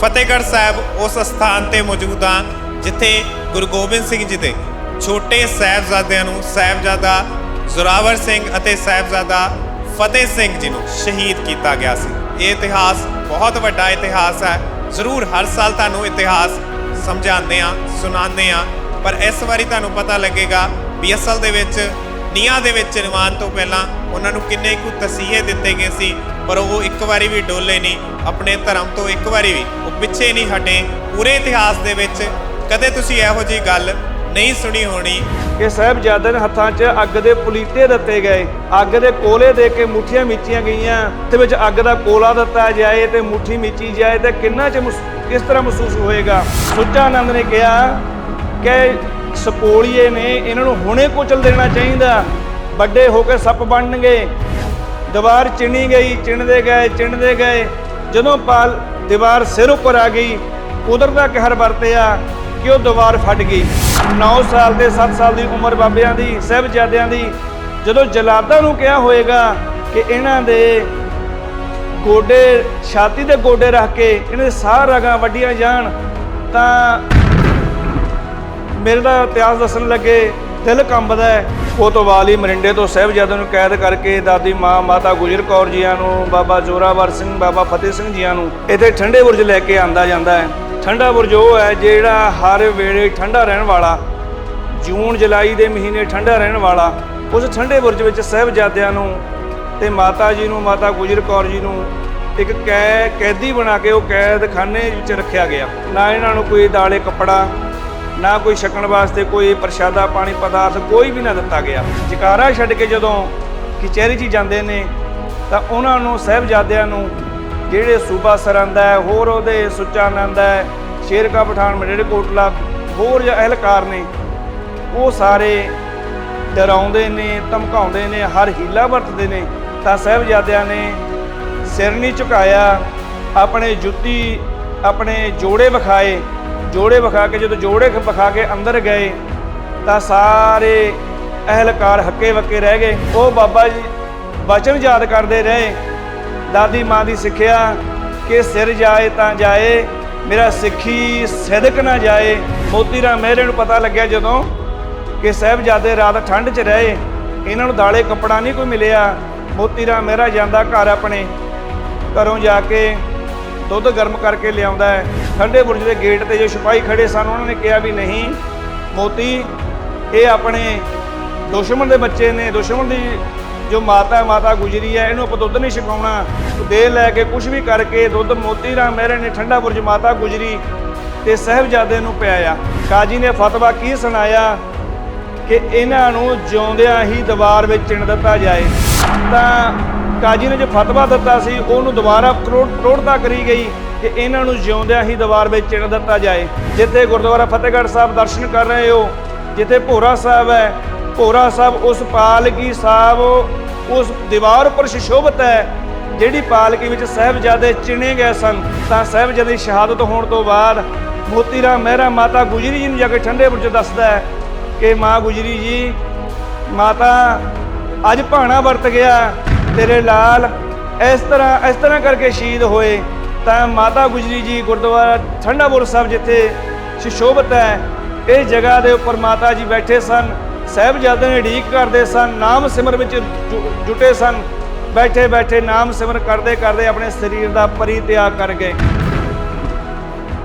ਫਤਿਹਗੜ੍ਹ ਸਾਹਿਬ ਉਸ ਸਥਾਨ ਤੇ ਮੌਜੂਦ ਹਾਂ, ਜਿੱਥੇ ਗੁਰੂ ਗੋਬਿੰਦ ਸਿੰਘ ਜੀ ਦੇ ਛੋਟੇ ਸਾਹਿਬਜ਼ਾਦਿਆਂ ਨੂੰ ਸਾਹਿਬਜ਼ਾਦਾ ਜ਼ੋਰਾਵਰ ਸਿੰਘ ਅਤੇ ਸਾਹਿਬਜ਼ਾਦਾ ਫਤਿਹ ਸਿੰਘ ਜੀ ਨੂੰ ਸ਼ਹੀਦ ਕੀਤਾ ਗਿਆ ਸੀ। ਇਹ ਇਤਿਹਾਸ ਬਹੁਤ ਵੱਡਾ ਇਤਿਹਾਸ ਹੈ। ਜ਼ਰੂਰ ਹਰ ਸਾਲ ਤੁਹਾਨੂੰ ਇਤਿਹਾਸ ਸਮਝਾਉਂਦੇ ਆ ਸੁਣਾਉਂਦੇ ਆ ਪਰ ਇਸ ਵਾਰੀ ਤੁਹਾਨੂੰ ਪਤਾ ਲੱਗੇਗਾ ਵੀ ਅਸਲ ਦੇ ਵਿੱਚ ਨੀਹਾਂ ਦੇ ਵਿੱਚ ਨਿਵਾਨ ਤੋਂ ਪਹਿਲਾਂ ਉਹਨਾਂ ਨੂੰ ਕਿੰਨੇ ਕੁ ਤਸੀਹੇ ਦਿੱਤੇ ਗਏ ਸੀ ਪਰ ਉਹ ਇੱਕ ਵਾਰੀ ਵੀ ਡੋਲੇ ਨਹੀਂ, ਆਪਣੇ ਧਰਮ ਤੋਂ ਇੱਕ ਵਾਰੀ ਵੀ। ਉਹ ਪਿੱਛੇ ਨਹੀਂ ਹਟੇ। ਪੂਰੇ ਇਤਿਹਾਸ ਦੇ ਵਿੱਚ ਕਦੇ ਤੁਸੀਂ ਇਹੋ ਜਿਹੀ ਗੱਲ ਨਹੀਂ ਸੁਣੀ ਹੋਣੀ। ਕਿ ਸਾਹਿਬਜ਼ਾਦੇ ਦੇ ਹੱਥਾਂ 'ਚ ਅੱਗ ਦੇ ਪੁਲੀਤੇ ਦਿੱਤੇ ਗਏ। ਅੱਗ ਦੇ ਕੋਲੇ ਦੇ ਕੇ ਮੁੱਠੀਆਂ ਮੀਚੀਆਂ ਗਈਆਂ। ਤੇ ਵਿੱਚ ਅੱਗ ਦਾ ਕੋਲਾ ਦਿੱਤਾ ਜਾਏ ਤੇ ਮੁੱਠੀ ਮੀਚੀ ਜਾਏ ਤੇ ਕਿੰਨਾ ਚ ਕਿਸ ਤਰ੍ਹਾਂ ਮਹਿਸੂਸ ਹੋਏਗਾ? ਸੁੱਚਾ ਆਨੰਦ ਨੇ ਕਿਹਾ ਕਿ ਸਪੋਲੀਏ ਨੇ ਇਹਨਾਂ ਨੂੰ ਹੁਣੇ ਕੁਚਲ ਦੇਣਾ ਚਾਹੀਦਾ। ਵੱਡੇ ਹੋ ਕੇ ਸੱਪ ਬਣਨਗੇ। ਦੀਵਾਰ ਚਿਣੀ ਗਈ, ਚਿਣਦੇ ਗਏ ਚਿਣਦੇ ਗਏ। ਜਦੋਂ ਪਾਲ ਦੀਵਾਰ ਸਿਰ ਉੱਪਰ ਆ ਗਈ ਕੁਦਰਤ ਦਾ ਕਹਿਰ ਵਰਤਿਆ ਕਿ ਉਹ ਦੀਵਾਰ ਫਟ ਗਈ। 9 ਸਾਲ ਤੇ 7 ਸਾਲ ਦੀ ਉਮਰ ਬਾਬਿਆਂ ਦੀ, ਸਾਹਿਬਜ਼ਾਦਿਆਂ ਦੀ, ਜਦੋਂ ਜਲਾਦਾਂ ਨੂੰ ਕਿਹਾ ਹੋਏਗਾ ਕਿ ਇਹਨਾਂ ਦੇ ਗੋਡੇ, ਛਾਤੀ ਦੇ ਗੋਡੇ ਰੱਖ ਕੇ ਇਹਨਾਂ ਦੇ ਸਾਹ ਰਗਾਂ ਵੱਡੀਆਂ ਜਾਣ, ਤਾਂ ਮੇਰੇ ਦਾ ਇਤਿਹਾਸ ਦੱਸਣ ਲੱਗੇ, ਦਿਲ ਕੰਬਦਾ ਹੈ। ਉਹ ਤੋਂ ਕੋਤਵਾਲੀ ਮਰਿੰਡੇ ਤੋਂ ਸਾਹਿਬਜ਼ਾਦਿਆਂ ਨੂੰ ਕੈਦ ਕਰਕੇ ਦਾਦੀ ਮਾਂ ਮਾਤਾ ਗੁਜਰ ਕੌਰ ਜੀਆਂ ਨੂੰ, ਬਾਬਾ ਜੋਰਾਵਰ ਸਿੰਘ, ਬਾਬਾ ਫਤਿਹ ਸਿੰਘ ਜੀਆਂ ਨੂੰ ਇੱਥੇ ਠੰਡੇ ਬੁਰਜ ਲੈ ਕੇ ਆਂਦਾ ਜਾਂਦਾ ਹੈ। ਠੰਡਾ ਬੁਰਜ ਉਹ ਹੈ ਜਿਹੜਾ ਹਰ ਵੇਲੇ ਠੰਡਾ ਰਹਿਣ ਵਾਲਾ, ਜੂਨ ਜੁਲਾਈ ਦੇ ਮਹੀਨੇ ਠੰਡਾ ਰਹਿਣ ਵਾਲਾ, ਉਸ ਠੰਡੇ ਬੁਰਜ ਵਿੱਚ ਸਾਹਿਬਜ਼ਾਦਿਆਂ ਨੂੰ ਤੇ ਮਾਤਾ ਜੀ ਨੂੰ, ਮਾਤਾ ਗੁਜਰ ਕੌਰ ਜੀ ਨੂੰ ਇੱਕ ਕੈ ਕੈਦੀ ਬਣਾ ਕੇ ਉਹ ਕੈਦਖਾਨੇ ਵਿੱਚ ਰੱਖਿਆ ਗਿਆ। ਨਾ ਇਹਨਾਂ ਨੂੰ ਕੋਈ ਦਾਲੇ ਕੱਪੜਾ ਨਾ ਕੋਈ ਛਕਣ ਵਾਸਤੇ ਕੋਈ ਪ੍ਰਸ਼ਾਦਾ ਪਾਣੀ ਪਦਾਰਥ ਕੋਈ ਵੀ ਨਾ ਦਿੱਤਾ ਗਿਆ। ਜਕਾਰਾ ਛੱਡ ਕੇ ਜਦੋਂ ਕਚਹਿਰੀ 'ਚ ਜਾਂਦੇ ਨੇ, ਤਾਂ ਉਹਨਾਂ ਨੂੰ, ਸਾਹਿਬਜ਼ਾਦਿਆਂ ਨੂੰ ਜਿਹੜੇ ਸੂਬਾ ਸਰੰਦਾ ਹੈ, ਹੋਰ ਉਹਦੇ ਸੁੱਚਾ ਆਨੰਦ ਹੈ ਸ਼ੇਰਕਾ ਪਠਾਨ ਮਡੇੜੇ ਕੋਟਲਾ ਹੋਰ ਅਹਿਲਕਾਰ ਨੇ, ਉਹ ਸਾਰੇ ਡਰਾਉਂਦੇ ਨੇ, ਧਮਕਾਉਂਦੇ ਨੇ, ਹਰ ਹੀਲਾ ਵਰਤਦੇ ਨੇ, ਤਾਂ ਸਾਹਿਬਜ਼ਾਦਿਆਂ ਨੇ ਸਿਰ ਨਹੀਂ ਝੁਕਾਇਆ, ਆਪਣੇ ਜੁੱਤੀ, ਆਪਣੇ ਜੋੜੇ ਵਿਖਾਏ ਜੋੜੇ ਵਿਖਾ ਕੇ, ਜਦੋਂ ਜੋੜੇ ਵਿਖਾ ਕੇ ਅੰਦਰ ਗਏ, ਤਾਂ ਸਾਰੇ ਅਹਿਲਕਾਰ ਹੱਕੇ ਵੱਕੇ ਰਹਿ ਗਏ। ਉਹ ਬਾਬਾ ਜੀ ਵਚਨ ਯਾਦ ਕਰਦੇ ਰਹੇ। ਦਾਦੀ ਮਾਂ ਦੀ ਸਿੱਖਿਆ ਕਿ ਸਿਰ ਜਾਏ ਤਾਂ ਜਾਏ, ਮੇਰਾ ਸਿੱਖੀ ਸਿਦਕ ਨਾ ਜਾਏ। ਮੋਤੀ ਰਾਮ ਮਹਿਰੇ ਨੂੰ ਪਤਾ ਲੱਗਿਆ ਜਦੋਂ ਕਿ ਸਾਹਿਬਜ਼ਾਦੇ ਰਾਤ ਠੰਡ 'ਚ ਰਹੇ। ਇਹਨਾਂ ਨੂੰ ਦਾਲੇ ਕੱਪੜਾ ਨਹੀਂ ਕੋਈ ਮਿਲਿਆ। ਮੋਤੀ ਰਾਮ ਮਹਿਰਾ ਜਾਂਦਾ ਘਰ ਆਪਣੇ। ਘਰੋਂ ਜਾ ਕੇ ਦੁੱਧ ਗਰਮ ਕਰਕੇ ਲਿਆਉਂਦਾ ਹੈ। ਠੰਡੇ ਬੁਰਜ ਦੇ ਗੇਟ ਤੇ ਜੋ ਸਿਪਾਹੀ ਖੜੇ ਸਨ, ਉਹਨਾਂ ਨੇ ਕਿਹਾ ਵੀ ਨਹੀਂ, ਮੋਤੀ, ਇਹ ਆਪਣੇ ਦੁਸ਼ਮਣ ਦੇ ਬੱਚੇ ਨੇ, ਦੁਸ਼ਮਣ ਦੀ ਜੋ ਮਾਤਾ ਮਾਤਾ ਗੁਜਰੀ ਹੈ, ਇਹਨੂੰ ਆਪਾਂ ਦੁੱਧ ਨਹੀਂ ਛਕਾਉਣਾ। ਦੇ ਲੈ ਕੇ ਕੁਝ ਵੀ ਕਰਕੇ ਦੁੱਧ ਮੋਤੀ ਰਾਮ ਮਹਿਰੇ ਨੇ ਠੰਡਾ ਬੁਰਜ ਮਾਤਾ ਗੁਜਰੀ ਤੇ ਸਾਹਿਬਜ਼ਾਦੇ ਨੂੰ ਪਿਆਇਆ। ਕਾਜੀ ਨੇ ਫਤਵਾ ਕੀ ਸੁਣਾਇਆ? ਕਿ ਇਹਨਾਂ ਨੂੰ ਜਿਉਂਦਿਆਂ ਹੀ ਦੀਵਾਰ ਵਿੱਚ ਚਿਣ ਦਿੱਤਾ ਜਾਏ। ਤਾਂ ਕਾਜੀ ਨੇ ਜੋ ਫਤਵਾ ਦਿੱਤਾ ਸੀ, ਉਹਨੂੰ ਦੁਬਾਰਾ ਕਰੋੜ ਕਰੋੜਤਾ ਕਰੀ ਗਈ ਕਿ ਇਹਨਾਂ ਨੂੰ ਜਿਉਂਦਿਆਂ ਹੀ ਦੀਵਾਰ ਵਿੱਚ ਚਿਣ ਦਿੱਤਾ ਜਾਏ। ਜਿੱਥੇ ਗੁਰਦੁਆਰਾ ਫਤਿਹਗੜ੍ਹ ਸਾਹਿਬ ਦਰਸ਼ਨ ਕਰ ਰਹੇ ਹੋ, ਜਿੱਥੇ ਭੋਰਾ ਸਾਹਿਬ ਹੈ, ਭੋਰਾ ਸਾਹਿਬ ਉਸ ਪਾਲਕੀ ਸਾਹਿਬ, ਉਸ ਦੀਵਾਰ ਉੱਪਰ ਸ਼ਿਸ਼ੋਭਤ ਹੈ, ਜਿਹੜੀ ਪਾਲਕੀ ਵਿੱਚ ਸਾਹਿਬਜ਼ਾਦੇ ਚਿਣੇ ਗਏ ਸਨ, ਤਾਂ ਸਾਹਿਬਜ਼ਾਦੇ ਦੀ ਸ਼ਹਾਦਤ ਹੋਣ ਤੋਂ ਬਾਅਦ ਮੋਤੀ ਰਾਮ ਮਹਿਰਾ ਮਾਤਾ ਗੁਜਰੀ ਜੀ ਨੂੰ ਜਾ ਕੇ ਠੰਡੇ ਬੁਰਜ ਦੱਸਦਾ ਹੈ ਕਿ ਮਾਂ ਗੁਜਰੀ ਜੀ, ਮਾਤਾ ਅੱਜ ਭਾਣਾ ਵਰਤ ਗਿਆ, ਤੇਰੇ ਲਾਲ। ਇਸ ਤਰ੍ਹਾਂ ਇਸ ਤਰ੍ਹਾਂ ਕਰਕੇ ਸ਼ਹੀਦ ਹੋਏ। ਤਾਂ ਮਾਤਾ ਗੁਜਰੀ ਜੀ ਗੁਰਦੁਆਰਾ ਠੰਡਾਪੁਰ ਸਾਹਿਬ ਜਿੱਥੇ ਸ਼ਿਸ਼ੋਭਤ ਹੈ, ਇਹ ਜਗ੍ਹਾ ਦੇ ਉੱਪਰ ਮਾਤਾ ਜੀ ਬੈਠੇ ਸਨ, ਸਾਹਿਬਜ਼ਾਦੇ ਨੇ ਢੀਕ ਕਰਦੇ ਸਨ, ਨਾਮ ਸਿਮਰ ਵਿੱਚ ਜੁ- ਜੁਟੇ ਸਨ। ਬੈਠੇ ਬੈਠੇ ਨਾਮ ਸਿਮਰ ਕਰਦੇ ਕਰਦੇ ਆਪਣੇ ਸਰੀਰ ਦਾ ਪਰਿਤਿਆਗ ਕਰ ਗਏ।